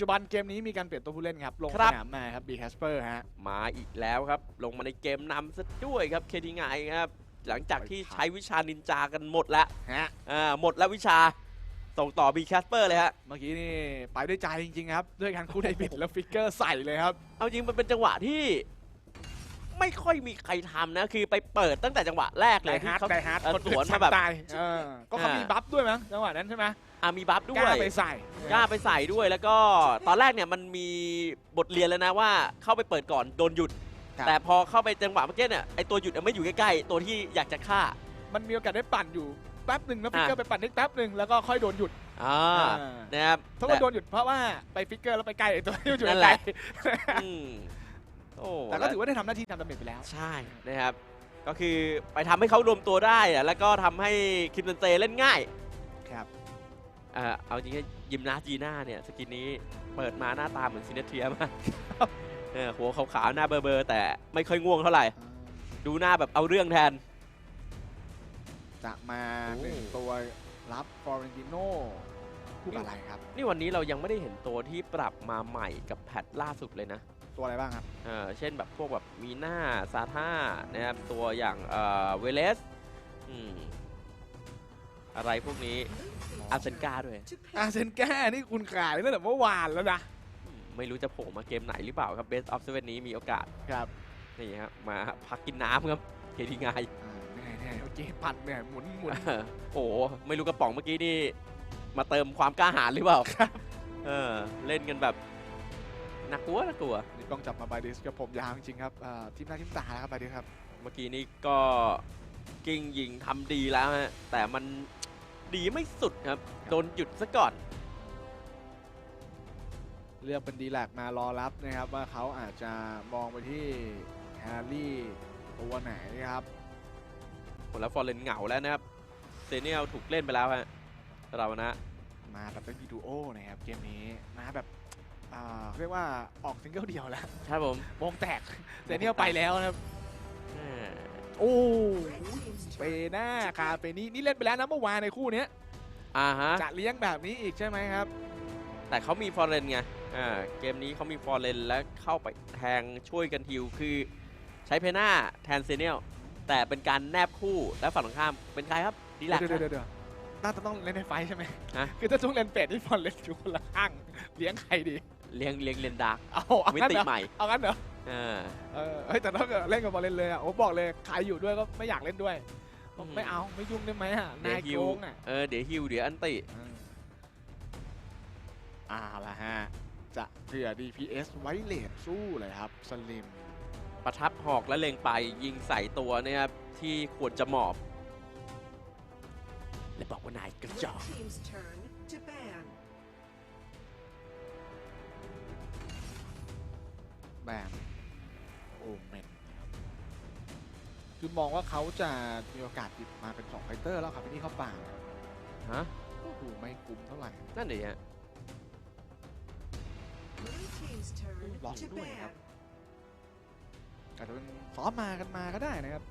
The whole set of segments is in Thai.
จุบันเกมนี้มีการเปลี่ยนตัวผู้เล่นครับ ลงครัสบนามมาครับบีแคสเปอร์ฮะ มาอีกแล้วครับ ลงมาในเกมนำซะด้วยครับเคดีไงครับ หลังจากที่ใช้วิชานินจากันหมดแล้วฮะอ่าหมดแล้ววิชาส่งต่อบีแคสเปอร์เลยฮะ เมื่อกี้นี่ไปด้วยใจจริงๆครับ ด้วยการคู่ไดบิดแล้วฟิกเกอร์ใส่เลยครับ เอาจริงมันเป็นจังหวะที่ ไม่ค่อยมีใครทำนะ คือไปเปิดตั้งแต่จังหวะแรกไดเลยฮาร์ดที่เขาไดฮาร์ดเอ่อคนสวนมาแบบ ตายเออก็เขาอ่ามี มีบัฟด้วยมั้งจังหวะนั้นใช่ไหมอามีบัฟด้กวล้าย ไปใส่กล้าไปใส่ด้วยแล้วก็ตอนแรกเนี่ยมันมีบทเรียนแล้วนะว่าเข้าไปเปิดก่อนโดนหยุด ครับ แต่พอเข้าไปจังหวะเมื่อกี้เนี่ยไอตัวหยุดอะไม่อยู่ใกล้ๆตัวที่อยากจะฆ่า มันมีโอกาสได้ปั่นอยู่แป๊บหนึ่งแล้วอ่าฟิกเกอร์ไปปั่นได้แป๊บหนึ่งแล้วก็ค่อยโดนหยุดอ่าอ่านะครับ เพราะว่าโดนหยุดเพราะว่าไปฟิกเกอร์แล้วไปใกล้ไอ้ตัวที่อยู่นั่นไกแหลละ อืม โอ้แต่ก็ถือว่าได้ทำหน้าที่ทำดาเมจไปแล้ว ใช่นะครับ ก็คือไปทำให้เขารวมตัวได้อะแล้วก็ทำให้คิมเซนเซเล่นง่ายครับเอ่อเอาจริงๆยิมนาสจีน่าเนี่ยสกินนี้เปิดมาหน้าตาเหมือนซินเนเทียมากเออหัวขาวๆหน้าเบลอๆแต่ไม่ค่อยง่วงเท่าไหร่ ดูหน้าแบบเอาเรื่องแทน จะมาโอ้ หนึ่งตัวรับฟอร์เรนติโน่คู่กับอะไรครับ นี่วันนี้เรายังไม่ได้เห็นตัวที่ปรับมาใหม่กับแพทล่าสุดเลยนะ ตัวอะไรบ้างครับเออเช่นแบบพวกแบบมีหน้าซาท่านะครับตัวอย่างเอ่อเวเลสอืมอะไรพวกนี้อาเซนกาด้วยอาเซนแก้นี่คุณขายตั้งแต่เมื่อวานแล้วนะอืมไม่รู้จะโผล่มาเกมไหนหรือเปล่าครับ Best of Seven นี้มีโอกาสครับนี่ครับมาพักกินน้ำครับเคทีงายอ่าเหนื่อยเหนื่อยเมื่อกี้ปัดเหนื่อยหมุนหมุนโอ้โหไม่รู้กระป๋องเมื่อกี้นี่มาเติมความกล้าหาญหรือเปล่าครับเออเล่นกันแบบน่ากลัวน่ากลัว นี่ต้องจับมาบายดิสกับผมยาวจริงๆครับอ่าทีมหน้าทีมตาแล้วครับบายดิสครับ เมื่อกี้นี่ก็กิ้งยิงทำดีแล้วฮะแต่มันดีไม่สุดครับ โดนหยุดซะก่อน เลือกเป็นดีแลกมารอรับนะครับ ว่าเขาอาจจะมองไปที่แฮร์รี่ตัวไหนครับผลแล้วฟอร์เรนเหงาแล้วนะครับเซเนียลถูกเล่นไปแล้วฮะเรานะ มาแบบเป็นวีดูโอนะครับเกมนี้มาแบบ อ่าเรียกว่าออกซิงเกิลเดียวแล้วครับผมวงแตกเซเนียลไปแล้วนะครับแหม่โอ้เปหน้าคาเปนี่นี่เล่นไปแล้วนะเมื่อวานในคู่เนี้ยอ่าฮะ จะเลี้ยงแบบนี้อีกใช่ไหมครับ แต่เขามีฟอร์เรนไง อ่า เกมนี้เขามีฟอร์เรนและเข้าไปแทงช่วยกันฮิวคือใช้เพน่าแทนเซเนียลแต่เป็นการแนบคู่และฝั่งตรงข้ามเป็นใครครับดีแลกเดี๋ยวเดี๋ยวเดี๋ยวน่าจะต้องเล่นในไฟท์ใช่ไหมฮะ คือถ้าช่วงเล่นเป็ดนี่ฟอนเล่นอยู่คนละข้างเลี้ยงใครดี เลี้ยงเลี้ยงเลนดาร์กเอาเอามิงั้นติเหรอใหม่เอางั้นเหรออ่า เออเฮ้ยแต่ถ้าเกิดเล่นกับบอลเล่นเลยอะโอ้บอกเลยใครอยู่ด้วยก็ไม่อยากเล่นด้วยอืม ไม่เอาไม่ยุ่งได้ไหมอะเดี๋ยนาวยฮิโกวงอะเออเดี๋ยวฮิวเดี๋ยวอันติเอออ่าละฮะ จะเผื่อ DPS ไว้เลทสู้เลยครับสลิม ประทับหอกและเล็งไปยิงใส่ตัวเนี่ยครับที่ควรจะหมอบ และบอกว่านายกระจอก Team's turn to ban. แบนโอเมนครับคือมองว่าเขาจะมีโอกาสหยิบมาเป็น2ไฟเตอร์แล้วครับที่นี่เข้าป่าครับฮะก็ดูไม่คุ้มเท่าไหร่นั่นดิฮะ Blue team's turn Lost to ด้วยครับ ban. อาจจะเป็นซ้อมมากันมาก็ได้นะครับ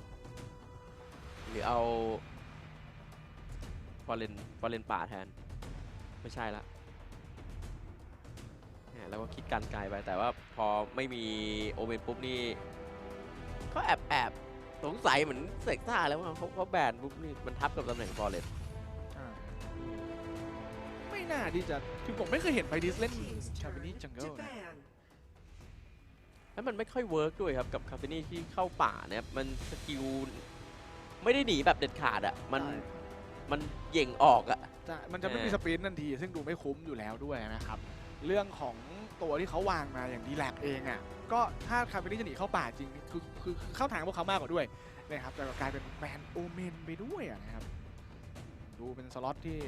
หรือเอาฟอร์เรนฟอร์เรนป่าแทน ไม่ใช่ละ แหมแล้วก็คิดการไกลไป แต่ว่าพอไม่มีโอเมนปุ๊บนี่ก็แอบแอบสงสัยเหมือนเสกซ่าแล้วว่าเขาเขาแบนปุ๊บนี่มันทับกับตำแหน่งฟอร์เรนไม่น่าที่จะคือผมไม่เคยเห็นไฟดิสเล่น Team's ชาบิ turn นี่จังเกิล to นะ ban. แล้วมันไม่ค่อยเวิร์กด้วยครับกับคาเฟนี่ที่เข้าป่าเนี่ยมันสกิลไม่ได้หนีแบบเด็ดขาดอะมันมันเหย่งออกอะจะมันจะไม่มีเออสปรินต์ทันที ซึ่งดูไม่คุ้มอยู่แล้วด้วยนะครับ เรื่องของ ตัวที่เขาวางมาอย่างดีแลกเองอะก็ถ้าคาเฟนี่จะหนีเข้าป่าจริงคือคือคือเข้าทางพวกเขามากกว่าด้วยนะครับแต่ก็กลายเป็นแบนโอเมนไปด้วยอะนะครับดูเป็นสล็อตที่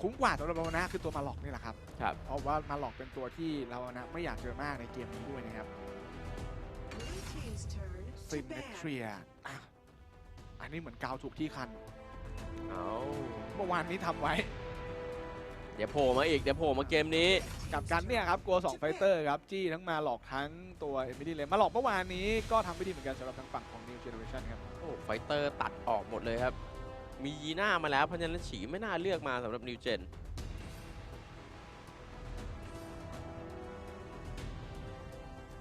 คุ้มกว่าสำหรับเรานะคือตัวมาหลอกนี่แหละครับครับเพราะว่ามาหลอกเป็นตัวที่เรานะไม่อยากเจอมากในเกมนี้ด้วยนะครับ Blue team's turn ซิ to นเมท ban. รียอะอันนี้เหมือนกาวถูกที่คันเอาเมื่อวานนี้ทำไว้ เดี๋ยวโผล่มาอีก เดี๋ยวโผล่มาเกมนี้ กับกันเนี่ยครับกลัว2ไฟเตอร์ครับ จี้ทั้งมาหลอกทั้งตัวเอมิลี่เลยมาหลอกเมื่อวานนี้ก็ทำไม่ดีเหมือนกันสำหรับทางฝั่งของ New Generation ครับ โอ้ไฟเตอร์ตัดออกหมดเลยครับ มียีน่ามาแล้วพญานแลฉีไม่น่าเลือกมาสำหรับนิวเจน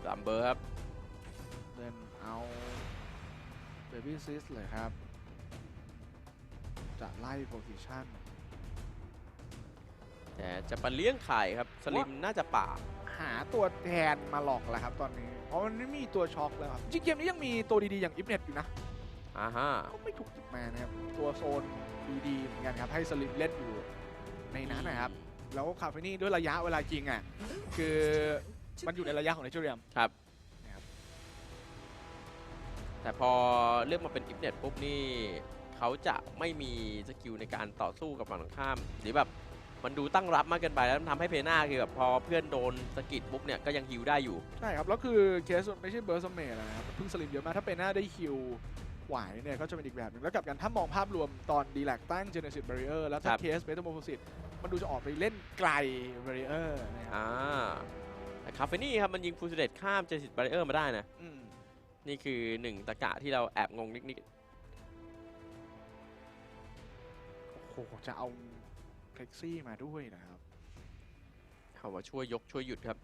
สามเบอร์ครับ เดินเอาเบบี้ซิสเลยครับ จะไล่โปรซิชั่น แต่จะไปเลี้ยงไข่ครับสลิมน่าจะป่า หาตัวแทนมาหลอกแล้วครับตอนนี้ เพราะมันไม่มีตัวช็อคแล้วครับจริงๆเกมนี้ยังมีตัวดีๆอย่างอิฟเน็ตอยู่นะอ่าฮะก็ไม่ถูกจิบมานะครับ ตัวโซนดีๆเหมือนกันครับ ให้สลิมเล่นอยู่ในนั้นนะครับ แล้วคาเฟนี่ด้วยระยะเวลาจริงอะคือ to มันอยู่ในระยะของเนเจอร์เรียมครับนะครับ แต่พอเลือกมาเป็นอิฟเน็ตปุ๊บนี่เขาจะไม่มีสกิลในการต่อสู้กับฝั่งตรงข้าม หรือแบบ มันดูตั้งรับมากเกินไปแล้วมันทำให้เพน่าคือแบบพอเพื่อนโดนสะกิดปุ๊บเนี่ยก็ยังฮิวได้อยู่ ใช่ครับ แล้วคือเคสไม่ใช่เบอร์สเมย์นะครับเพิ่งสลิมเยอะมากถ้าเป็นหน้าได้คิวไหวเนี่ยก็จะเป็นอีกแบบหนึงแล้วกลับกันถ้ามองภาพรวมตอนดีแลกตั้ง Genesis Barrier แล้วถ้าครับเคสเมตาโมโฟซิสมันดูจะออกไปเล่นไกล Barrier นะครับอ่าแต่คาเฟนี่ครับมันยิงฟูลสเดตข้ามเจสิตบาริเออร์มาได้นะอืมนี่คือหนึ่งตะกะที่เราแอบงงนิดโอ้โหจะเอา เพ็กซี่มาด้วยนะครับๆเขามาช่วยยกช่วยหยุดครับ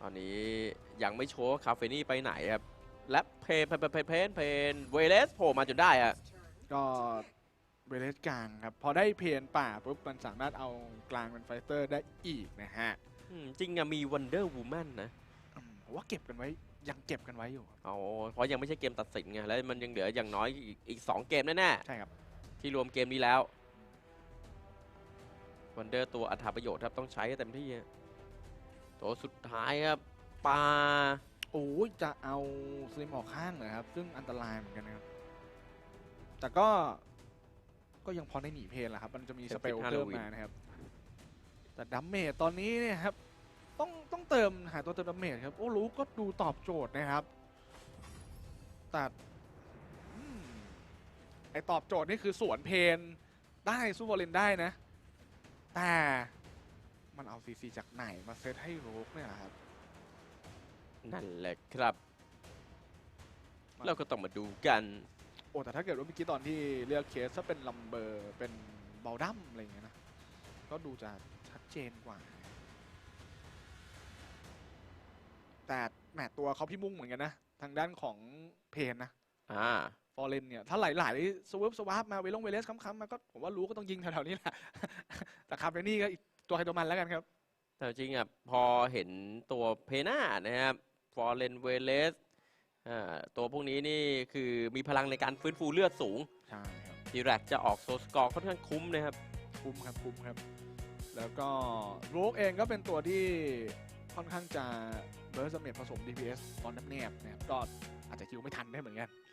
ตอนนี้ยังไม่โชว์ว่าคาเฟนี่ไปไหนครับ และเพนเพนเพนเพนเพนเวเลสโผล่มาจนได้อะก็เวเลสกลางครับ พอได้เพนป่าปุ๊บมันสามารถเอากลางเป็นไฟเตอร์ได้อีกนะฮะอืมจริงอะมีวันเดอร์วูแมนนะอืมผมว่าเก็บกันไว้ยังเก็บกันไว้อยู่ครับเอาเพราะยังไม่ใช่เกมตัดสินไงแล้วมันยังเหลืออย่างน้อยอีกอีกสองเกมแน่ใช่ครับๆ ที่รวมเกมนี้แล้ววันเดอร์ตัวอัฐประโยชน์ครับ ต้องใช้ให้เต็มที่อะตัวสุดท้ายครับปลาโอ้ยจะเอาสลิมออกข้างเลยครับ ซึ่งอันตรายเหมือนกันนะครับ แต่ก็ก็ยังพอได้หนีเพลนแหละครับ มันจะมีสเปลเพิ่มมานะครับ แต่ดัมเมจตอนนี้เนี่ยครับ ต้องต้องเติมหาตัวเติมดัมเมจครับ โอ้รู้ก็ดูตอบโจทย์นะครับ แต่อืมไอตอบโจทย์นี่คือสวนเพนได้สู้วอลเลนได้นะ แต่มันเอาซีซีจากไหนมาเซตให้โรกเนี่ยนะครับ นั่นแหละครับเราก็ต้องมาดูกัน โอ้แต่ถ้าเกิดว่าเมื่อกี้ตอนที่เลือกเคสถ้าเป็นลัมเบอร์เป็นเบลดัมอะไรอย่างเงี้ยนะ ก็ดูจะชัดเจนกว่า แต่แหมตัวเขาพี่มุ่งเหมือนกันนะ ทางด้านของเพนนะ อ่า ฟอร์เรนเนี่ยถ้าไหลๆสว p สวาร์ปมาเวลงเวเลสค้ำๆมาก็ผมว่ารู้ก็ต้องยิงแถวๆนี้แหละแต่คาเฟนี่ก็อีกตัวใครตัวมันแล้วกันครับ แต่จริงอะพอเห็นตัวเพน่านะครับฟอร์เรนเวเลสอ่าตัวพวกนี้นี่คือมีพลังในการฟื้นฟูเลือดสูงใช่ครับดีแรกจะออกโซสกอร์ค่อนข้างคุ้มนะครับ คุ้มครับคุ้มครับ แล้วก็โรกเองก็เป็นตัวที่ค่อนข้างจะเบิร์สเมทผสม DPS ตอนแนบๆนะครับก็อาจจะคิวไม่ทันได้เหมือนกันต้อง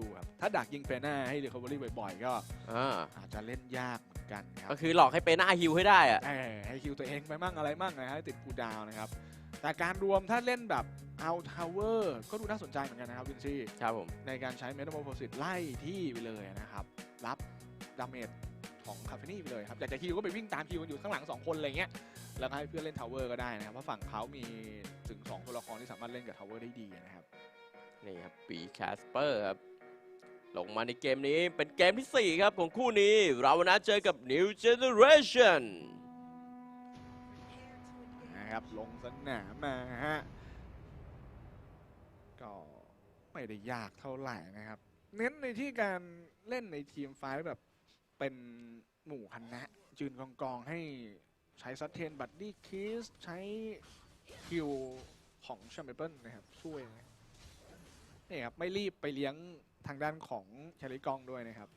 ดูครับ ถ้าดักยิงเฟน่าให้ Recovery บ่อยๆ ก็อ่าอาจจะเล่นยากเหมือนกันครับก็คือหลอกให้เปน่าฮิวให้ได้อะเออให้คิวตัวเองไปมั่งอะไรมั่งนะฮะติดกูลดาวน์นะครับ แต่การรวมถ้าเล่นแบบเอาทาวเวอร์ก็ดูน่าสนใจเหมือนกันนะครับวินซี่ครับผม ในการใช้เมตาโมโพสิตไล่ที่ไปเลยนะครับ รับดาเมจของคาเฟนี่ไปเลยครับอยากจะคิวก็ไปวิ่งตามคิวกันอยู่ข้างหลัง 2 คนอะไรเงี้ยแล้วก็ให้เพื่อนเล่นทาวเวอร์ก็ได้นะครับเพราะฝั่งเขามีถึง 2 ตัวละครที่สามารถเล่นกับทาวเวอร์ได้ดีนะครับ นี่ครับปีแคสเปอร์ครับ ลงมาในเกมนี้เป็นเกมที่ 4 ครับของคู่นี้ เรานะเจอกับ New Generation นะครับลงสนามมาฮะ ก็ไม่ได้ยากเท่าไหร่นะครับ เน้นในที่การเล่นในทีมไฟท์แบบเป็นหมู่คณะยืนกองกองให้ใช้ซัตเทนบัตตี้คิสใช้คิวของแชมเปเปิลนะครับ ช่วย นี่ครับ ไม่รีบไปเลี้ยง ทางด้านของแคลิกองด้วยนะครับ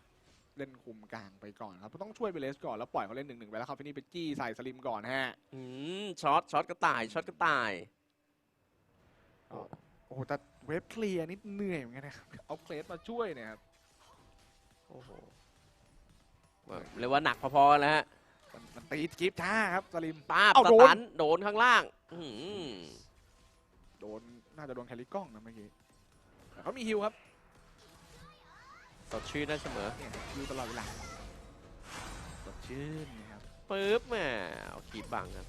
เล่นคุมกลางไปก่อนครับต้องช่วยไปเลสก่อนแล้วปล่อยเขาเล่นหนึ่งหนึ่งไปแล้วคาเฟนี่ไปจี้ใส่สลิมก่อนฮะอืมช็อตช็อตกระต่ายช็อตกระต่ายโอ้โหแต่เว็บเคลียร์นิดเหนื่อยเหมือนกันนะครับเอาเคลสมาช่วยเนี่ยครับโอ้โหเรียกว่าหนักพอๆแล้วฮะมันมันตีกิฟช้าครับสลิมป้าบเอ้าสโดนตันโดนข้างล่างอื้อหือโดนน่าจะโดนแคลิกล้องนะเมื่อกี้แต่เขามีฮิวครับ สดชื่นได้เสมอเนี่ยฮิวตลอดเวลาสดชื่นนะครับปึ๊บแหมเอาขีบบังครับ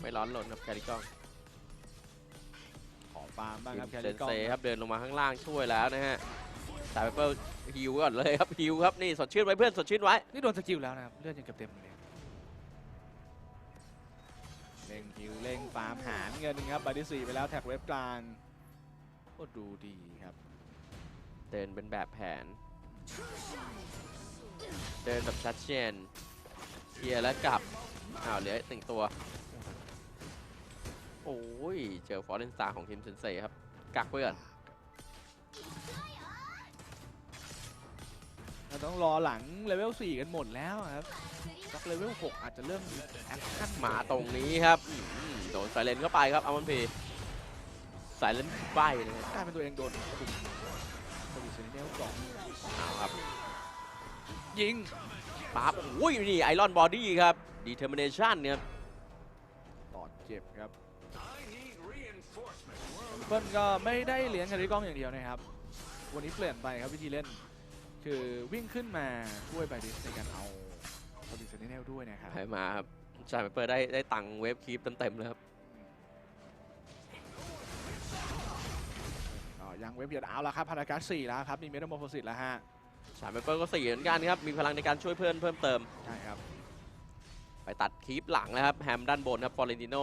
ไม่ร้อนหล่นครับแคริกองขอฟาร์มบ้างครับแคเซลินกล้องเซครับเดินลงมาข้างล่างช่วยแล้วนะฮะสายเปเปอร์ฮิวก่อนเลยครับฮิวครับนี่สดชื่นไว้เพื่อนสดชื่นไว้นี่โดนสกิลแล้วนะครับเลือดยังเกือบเต็มเลยเล่งคิวเล่งฟาร์มหารเงินครับใบที่สี่ไปแล้วแท็กเว็บกลางก็ดูดีครับ เดินเป็นแบบแผน เดินแบบชัดเจนเคลียร์แล้วกลับ อ้าวเหลือหนึ่งตัว โอ้ย เจอฟอร์เรนสตาร์ของทีมเซนเซครับ กักไว้ก่อนเราต้องรอหลังเลเวล 4 กันหมดแล้วครับสักเลเวล 6 อาจจะเริ่มมีแอคชั่นหมาตรงนี้ครับอืมโดนไซเลนเข้าไปครับอามันพีไซเลนใบเลยครับกลายเป็นตัวเองโดนคุมสวิตเซนเนลก่อน เอาครับ ยิงปั๊บอุ้ยนี่ไอรอนบอดี้ครับ determination เนี่ยตอดเจ็บครับเปิ้ลก็ไม่ได้เลี้ยงคาริกล้องอย่างเดียวนะครับ วันนี้เปลี่ยนไปครับวิธีเล่น คือวิ่งขึ้นมาช่วยไบดิสในการเอาสวิตเซนเนลด้วยนะครับให้มาครับชายเปิดได้ได้ตังค์เวฟคีปเต็มๆเลยครับ ยังเว็บเบียดเอาแล้วครับพาราการสี่แล้วครับ มีเมตาโมโฟสิตแล้วฮะชายเปิดก็สี่เหมือนกันครับ มีพลังในการช่วยเพื่อนเพิ่มเติม ใช่ครับ ไปตัดคีปหลังแล้วครับ แฮมด้านบนครับฟอร์เรนติโน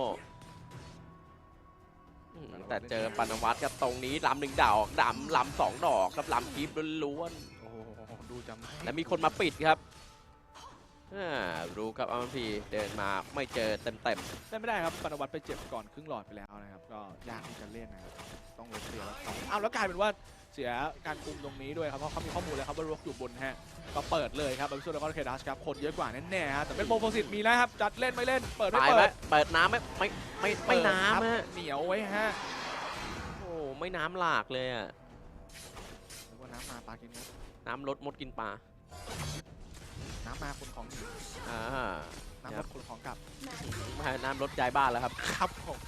อืมแต่เจอปานวัตครับตรงนี้ลำหนึ่งดอกดำลำสองดอกครับลำคีปล้วนโอ้โหดูจำให้ๆและมีคนมาปิดครับอ่ารู้ครับอามันพีเดินมาไม่เจอเต็มเล่นไม่ได้ครับปานวัตไปเจ็บก่อนครึ่งหลอดไปแล้วนะครับ ก็ยากที่จะเล่นนะครับ ต้องเล่นเสียแล้วอ้าวแล้วกลายเป็นว่าเสียการคุมตรงนี้ด้วยครับ เพราะเขามีข้อมูลแล้วครับว่ารกอยู่บนฮะ ก็เปิดเลยครับบาบิโซแล้วก็เคดัสครับ คนเยอะกว่าแน่ๆฮะ แต่เป็นโมโฟสิตมีแล้วครับ จัดเล่นไม่เล่น เปิดๆไม่ไปเปิไหมดเปิดน้ำไม่ไม่ไม่ไม่เปิดครับน้ำฮะเหนียวไว้ฮะโอ้ไม่น้ำหลากเลยอะหรือว่าน้ำมาปลากินมดน้ำลดมดกินปลาน้ำมาคนของหนีอ่าน้ำคลรับดคนของกลับ ไม่ให้น้ำลดย้ายบ้านแล้วครับ ครับผม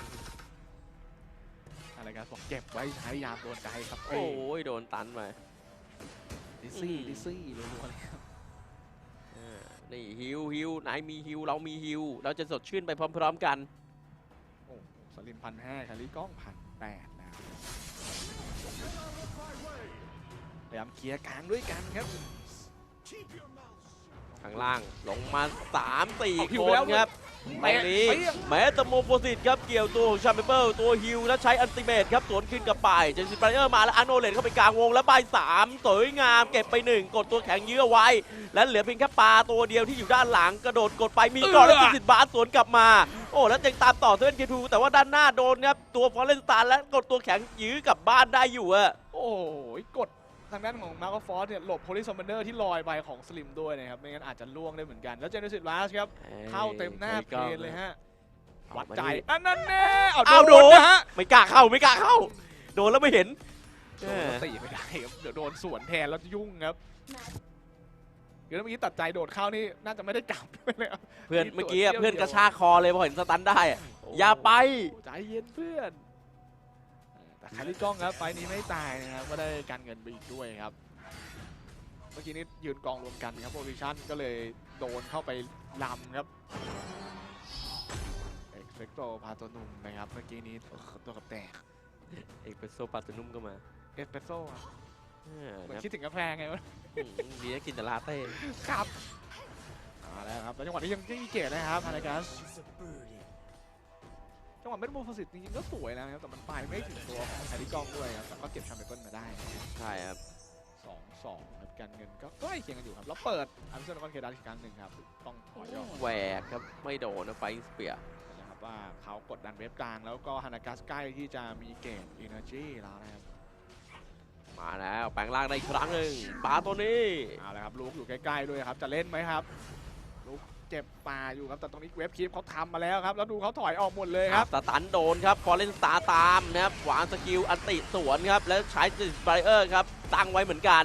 อะไรกันบอกเก็บไว้ใช้ยามโดนใจครับโอ้ยโดนตันไปดิซี่อืมดิซี่รัวๆเลยครับอ่านี่ฮิวฮิวนายมีฮิวเรามีฮิว เราจะสดชื่นไปพร้อมๆกัน โอ้สลิมพันห้าคาริกล้องพันแปดแล้วพยายามเคลียร์กลางด้วยกันครับข้างล่างลงมา3เอาฮิ4วคไปนแล้วครับ ตรงนี้เปรี้ยงแม้แต่โมโฟสิตครับเกี่ยวตัวของชาเปเปิลตัวฮิวแล้วใช้อันติเมตครับสวนขึ้นกับป่ายเจนซิปเปอร์มาแล้วอาร์โนเลนเข้าไปกลางวงแล้วใบายสามสวยงามเก็บไปหนึ่งกดตัวแข็งยื้อเอาไว้ และเหลือเพียงแค่ปลาตัวเดียวที่อยู่ด้านหลังกระโดดกดไปมีก่อนแล้วสิทธิ์บาสสวนกลับมาโอ้แล้วยังตามต่อเซเว่นเคทูแต่ว่าด้านหน้าโดนครับตัวฟอร์เรนสตาร์และกดตัวแข็งยื้อกลับบ้านได้อยู่อะโอ้ยกด ทางด้านของมาร์คฟอร์สเนี่ยหลบโพลิสซัมเบอร์ที่ลอยไปของสลิมด้วยนะครับ ไม่งั้นอาจจะล่วงได้เหมือนกัน แล้วเจเนซิสลาสครับ เข้าเต็มหน้าเพลนเลยฮะ วัดใจอันนั้นแน่เอาเอาโดโดนนนะฮะ ไม่กล้าเข้าไม่กล้าเข้า โดนแล้วไม่เห็นโดนแล้วตีไม่ได้ครับ เดี๋ยวโดนสวนแทนแล้วจะยุ่งครับคือถ้าเมื่อกี้ตัดใจโดดเข้านี่น่าจะไม่ได้กลับด้วยเลยครับเพื่อนมีตัวเมื่อกี้อะเที่ยวเพื่อนเดียวกระชากคอเลยพอเห็นสตันได้อะอย่าไปใจเย็นเพื่อนแต่ คาริกล้องครับไฟล์นี้ไม่ตายนะครับก็ได้การเงินไปอีกด้วยครับ เมื่อกี้นี้ยืนกองรวมกันครับโพซิชันก็เลยโดนเข้าไปลำครับเอ็กเซกโตพาตัวหนุ่มนะครับเมื่อกี้นี้เออตัวกับแตกเอกเปโซปาตุนุ่มก็มาเอสเปรสโซ่อะอ่าเหมือนครับคิดถึงกาแฟไงวะอืมดีนะกินแต่ลาเต้ครับมาแล้วครับแล้วจังหวะนี้ยังไม่มีเกตนะครับพานากัส จังหวะเม็ดโมฟสิตจริงๆก็สวยนะครับแต่มันไปไม่ถึงตัวของแฮร์รี่กล้องด้วยครับแต่ก็เก็บแชมเปี้ยนมาได้นะครับใช่ครับสองสองครับการเงินก็ใกล้เคียงกันอยู่ครับแล้วเปิดอันเซอร์คอนเคดัสอีกครั้งหนึ่งครับต้องถอยออกแหวกครับไม่โดนนะไฟสเปียนะครับว่าเขากดดันเว็บกลางแล้วก็ฮานากัสใกล้ที่จะมีเกตอินเนอร์จีแล้วนะครับมาแล้วแปลงร่างได้อีกครั้งหนึ่งปลาตัวนี้เอาละครับลูกอยู่ใกล้ๆด้วยครับจะเล่นไหมครับลูก เจ็บปาอยู่ครับแต่ตรงนี้เว็บคีปเขาทำมาแล้วครับแล้วดูเขาถอยออกหมดเลยครับสตันโดนครับฟอร์เรนสตาร์ตามนะครับวางสกิลอันติสวนครับแล้วใช้สไบเออร์ครับตั้งไว้เหมือนกัน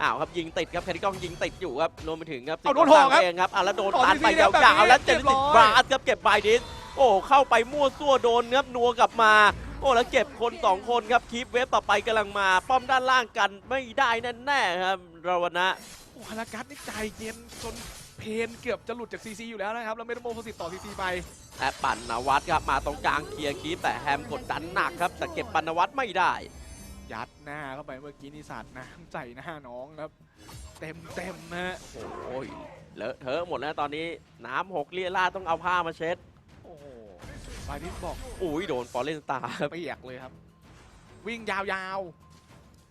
อ้าวครับยิงติดครับแคริกล้องยิงติดอยู่ครับรวมไปถึงครับเอาโดนหอกครับเองครับอะแล้วโดนต่อตันไปทีๆยแบบนี้าวๆแล้วเจเรีนยบร้ติอยบราสครับเก็บไบดิสโอ้เข้าไปมั่วซั่วโดนครับนัวกลับมาโอ้แล้วเก็บคนสองคนครับคีปเวฟต่อไปกำลังมา ป้อมด้านล่างกันไม่ได้แน่ๆครับราวนะโอ้ฮานากัสนี่ใจเย็นจน เพนเกือบจะหลุดจากซีซีอยู่แล้วนะครับ แล้วไม่ต้องโมโฟสิตต่อซีซีไปและปันนวัตครับมาตรงกลางเคลียร์คีปแต่แฮมกดดันหนักครับ แต่เก็บปันนวัตไม่ได้ ยัดหน้าเข้าไปเมื่อกี้นี่สาดน้ำใส่หน้าน้องครับ เต็มเต็มๆฮะโอ้ยเลอะเทอะหมดแล้วตอนนี้น้ำหกเลียราดต้องเอาผ้ามาเช็ด โอ้โหบายดิสบอกอุ้ยโดนฟอร์เรนสตาร์ครับเปียกเลยครับ วิ่งยาวๆ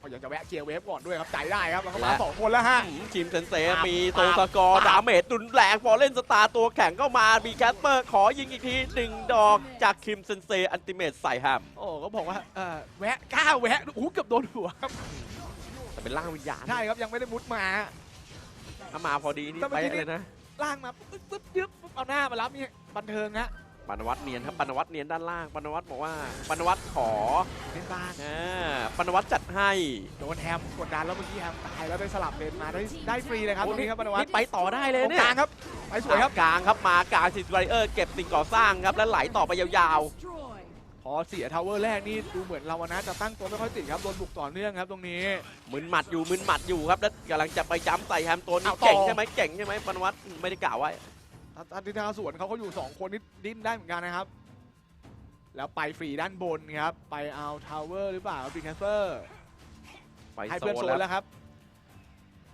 ก็อยากจะแวะเคลียร์เวฟก่อนด้วยครับใจได้ครับแล้วก็มาสองคนแล้วฮะอืมทีมเซนเซปั๊บมีโซปั๊บสกอร์ปั๊บดาเมจรุนแรงฟอร์เรนสตาร์ตัวแข็งเข้ามามีแคสเปอร์ขอยิงอีกทีหนึ่งดอกจากคิมเซนเซอันติเมตใส่แฮมโอ้ก็บอกว่าเออแวะกล้าแวะอู้เกือบโดนหัวครับแต่เป็นร่างวิญญาณใช่ครับยังไม่ได้มุดมาถ้ามาพอดีนี่แต่เมื่ไปอกี้นี่เลยนะล่างมาปึ๊บปึ๊บยึบปึ๊บเอาหน้ามารับนี่บันเทิงฮะ ปานวัตเนียนครับปานวัตเนียนด้านล่างปานวัตบอกว่าปานวัตขอเล่นบ้างอ่าปานวัตจัดให้โดนแฮมกดดันแล้วเมื่อกี้แฮมตายแล้วได้สลับเลนมาได้ได้ฟรีเลยครับตรงนี้ครับปนวัฒนี่น์ไปต่อได้เลยตรงเนี่กยลางครับไปสวยครับกลางครับมากลางซิสไบเออร์เก็บสิ่งก่อสร้างครับแล้วไหลต่อไปยาว Destroy. พอเสียทาวเวอร์แรกนี่ดูเหมือนเรานะจะตั้งตัวไม่ค่อยติดครับโดนบุกต่อเนื่องครับตรงนี้ๆมึนหมัดอยู่มึนหมัดอยู่ครับแล้วกำลังจะไปจ้ำใส่แฮมตัวนี้เอาต่อเก่งใช่ไหมเก่งใช่ไหมปานวัตไม่ได้กล่าวไว้อา ทิตย์นาสวนเขาก็อยู่สองคนนี่ดิ้นได้เหมือนกันนะครับ แล้วไปฟรีด้านบนครับ ไปเอาทาวเวอร์หรือเปล่าครับปีแคสเปอร์ไปให้โซเพื่อนนโซแล้วนแล้วครับ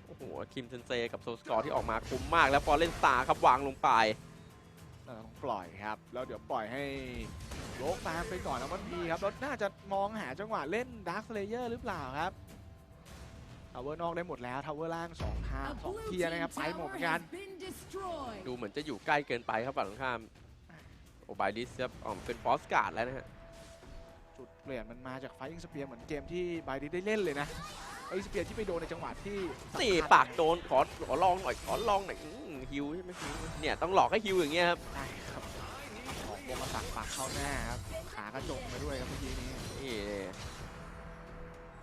โอ้โหคิมเซนเซกับโซสกอร์ที่ออกมาคุ้มมาก แล้วฟอร์เรนสตาร์ครับวางลงไปเออต้องปล่อยครับ แล้วเดี๋ยวปล่อยให้โลกตามไปก่อนนะมันดีครับแล้วน่าจะมองหาจังหวะเล่นดาร์คเลเยอร์หรือเปล่าครับทาวเวอร์นอกได้หมดแล้วทาวเวอร์ล่างสองทาง A สอง blue เทียร์นะครับ team ไปหมดเหมือน tower กัน has been destroyed. ดูเหมือนจะอยู่ใกล้เกินไปครับฝั่งตรงข้ามโอบายดิสครับอ๋อเป็นฟอสการ์ดแล้วนะฮะจุดเปลี่ยนมันมาจากไฟอิงสเปียร์เหมือนเกมที่ไบดีได้เล่นเลยนะไอสเปียร์ที่ไปโดนในจังหวะที่สำคัญนี่ปากโดนขอขอลองหน่อยขอลองหน่อยอื้อฮิวใช่ไหมฮิวเนี่ยต้องหลอกให้ฮิวอย่างเงี้ยครับใช่ครับออกวงมาสักปากเข้าหน้าครับขากระจงมาด้วยครับเมื่อกี้นี้นี่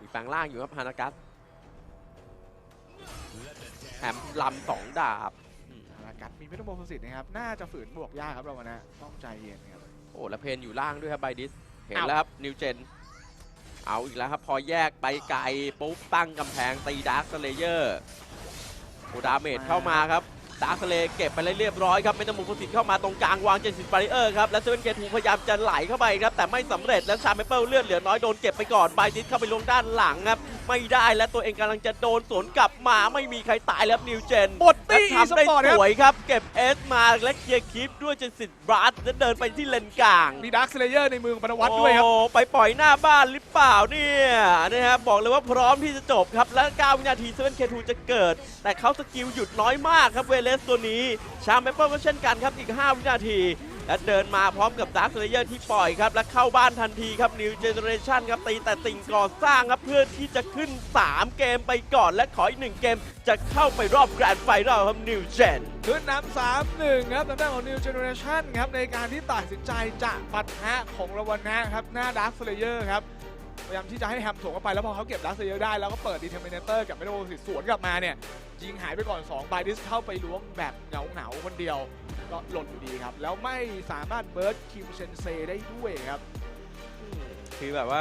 มีแปลงล่างอยู่ครับฮานากัสแถมลำสองดาบอืมอา กัดมีไม่ต้องโมสิทธิ์นะครับ น่าจะฝืนบวกยากครับเราวันนะต้องใจเย็นครับ โอ้แล้วเพนอยู่ล่างด้วยครับไบดิส เห็นอ้าวแล้วครับนิวเจน เอาอีกแล้วครับพอแยกไปไกลปุ๊บตั้งกำแพงตีดาร์คสเลเยอร์โอดาเมจเข้ามาครับดาร์คสเลเก็บไปเรียบร้อยครับไม่ต้องมุกสิทธิ์เข้ามาตรงกลางวางเจนสิตบาริเออร์ครับ แล้วเซเว่นเกทูพยายามจะไหลเข้าไปครับ แต่ไม่สำเร็จแล้วชาเมเปิลเลือดเหลือน้อยโดนเก็บไปก่อนไบดิสเข้าไปลงด้านหลังครับ ไม่ได้และตัวเองกำลังจะโดนสวนกลับมาไม่มีใครตายแล้วนิวเจนหมดตีและสทำได้ปอร์ตคสรับวยครับ เก็บเอสมาและเคลียร์คลิปด้วยเจนสิตบรัสแล้วเดินไปที่เลนกลางมีดาร์คเลเยอร์ในมือของปนวัตด้วยครับโอ้ไปปล่อยหน้าบ้านหรือเปล่าเนี่ยนะครับบอกเลยว่าพร้อมที่จะจบครับและ9วินาทีเซเว่นเคทูจะเกิด แต่เขาสกิลหยุดน้อยมากครับเวเลสตัวนี้ชามเมเปิลก็เช่นกันครับอีก 5 วินาที และเดินมาพร้อมกับดาร์คเลเยอร์ที่ปล่อยครับ และเข้าบ้านทันทีครับนิวเจเนเรชั่นครับตีแต่ติ่งก่อสร้างครับเพื่อที่จะขึ้น 3 เกมไปก่อน และขออีก1เกมจะเข้าไปรอบแกรนด์ไฟนอลครับนิวเจนขึ้นนำสามหนึ่งครับทางด้านของนิวเจเนเรชั่นครับในการที่ตัดสินใจจะปัดฮะของรวันนะครับหน้าดาร์คเลเยอร์ครับ ยายามที่จะให้แฮมถ่วงเข้าไปแล้วพอเขาเก็บดาร์คเลเยอร์ได้แล้วก็เปิดดีเทอร์มินเตอร์กับไม่ได้โอสิสวนกลับมาเนี่ยยิงหายไปก่อน2บายดิสเข้าไปล้วงแบบเหงาเหงาๆคนเดียวก็หล่นอยู่ดีครับ แล้วไม่สามารถเบิร์ดคิมเซนเซได้ด้วยครับคือแบบว่า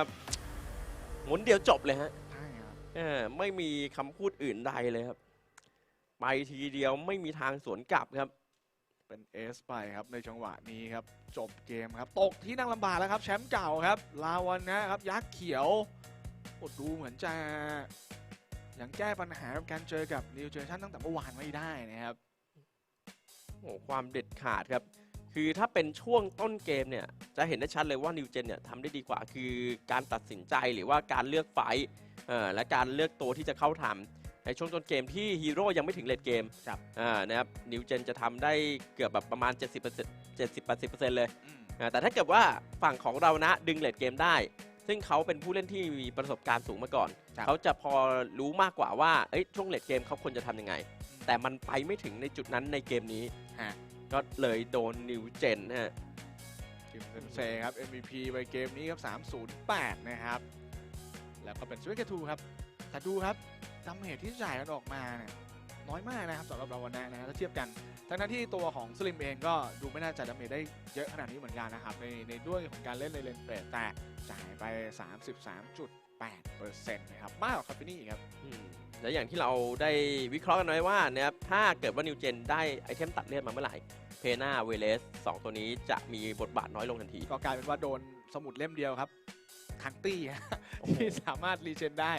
หมุนเดียวจบเลยฮะใช่ครับเออไม่มีคำพูดอื่นใดเลยครับ ไปทีเดียวไม่มีทางสวนกลับครับ เป็นเอสไปครับในจังหวะนี้ครับ จบเกมครับ ตกที่นั่งลำบากแล้วครับแชมป์เก่าครับ ลาวันนะครับ ยักษ์เขียวอดดูเหมือนจะยังแก้ปัญหากับการเจอกับนิวเจอร์ชันตั้งแต่เมื่อวานไม่ได้นะครับโอ้โหความเด็ดขาดครับ คือถ้าเป็นช่วงต้นเกมเนี่ย จะเห็นได้ชัดเลยว่านิวเจนเนี่ยทำได้ดีกว่า คือการตัดสินใจหรือว่าการเลือกไฟและการเลือกตัวที่จะเข้าทำ ในช่วงต้นเกมที่ฮีโร่ยังไม่ถึงเลดเกมครับ อ่านะครับนิวเจนจะทำได้เกือบแบบประมาณ 70% 70-80%เลยอ่าแต่ถ้าเกิดว่าฝั่งของเรานะดึงเลดเกมได้ ซึ่งเขาเป็นผู้เล่นที่มีประสบการณ์สูงมาก่อน ครับ เขาจะพอรู้มากกว่าว่าเอ้ยช่วงเลดเกมเขาควรจะทำยังไง แต่มันไปไม่ถึงในจุดนั้นในเกมนี้ ฮะ ก็เลยโดนนิวเจนฮะ คิมเซนเซครับ MVP ไปเกมนี้ครับ 308 นะครับ แล้วก็เป็นสวิตเกทูครับแต่ดูครับ ดาเมจที่จ่ายกันออกมาเนี่ยน้อยมากนะครับสำหรับเราวันนี้นะฮะถ้าเทียบกัน ทั้งนั้นที่ตัวของสลิมเองก็ดูไม่น่าจะดาเมจได้เยอะขนาดนี้เหมือนกันนะครับ ในในด้วยของการเล่นในเลนเฟรแต่จ่ายไป 33.8%นะครับมากกว่าคาเฟนี่ครับอืมและอย่างที่เราได้วิเคราะห์กันไว้ว่านะครับถ้าเกิดว่านิวเจนได้ไอเทมตัดเลือดมาเมื่อไหร่เพนาเวเลสสองตัวนี้จะมีบทบาทน้อยลงทันที ก็กลายเป็นว่าโดนสมุดเล่มเดียวครับ ทั้งตี้ฮะที่สามารถรีเจนได้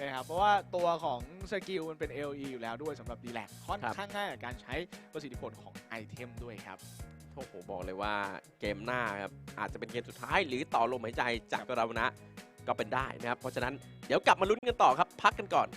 นะครับเพราะว่าตัวของสกิลมันเป็น LE อยู่แล้วด้วยสำหรับดีแลกค่อนครับข้างง่ายกับการใช้ประสิทธิผลของไอเทมด้วยครับโอ้โหบอกเลยว่าเกมหน้าครับอาจจะเป็นเกมสุดท้ายหรือต่อลมหายใจจากตัวเรานะก็เป็นได้นะครับ เพราะฉะนั้นเดี๋ยวกลับมาลุ้นกันต่อครับ พักกันก่อน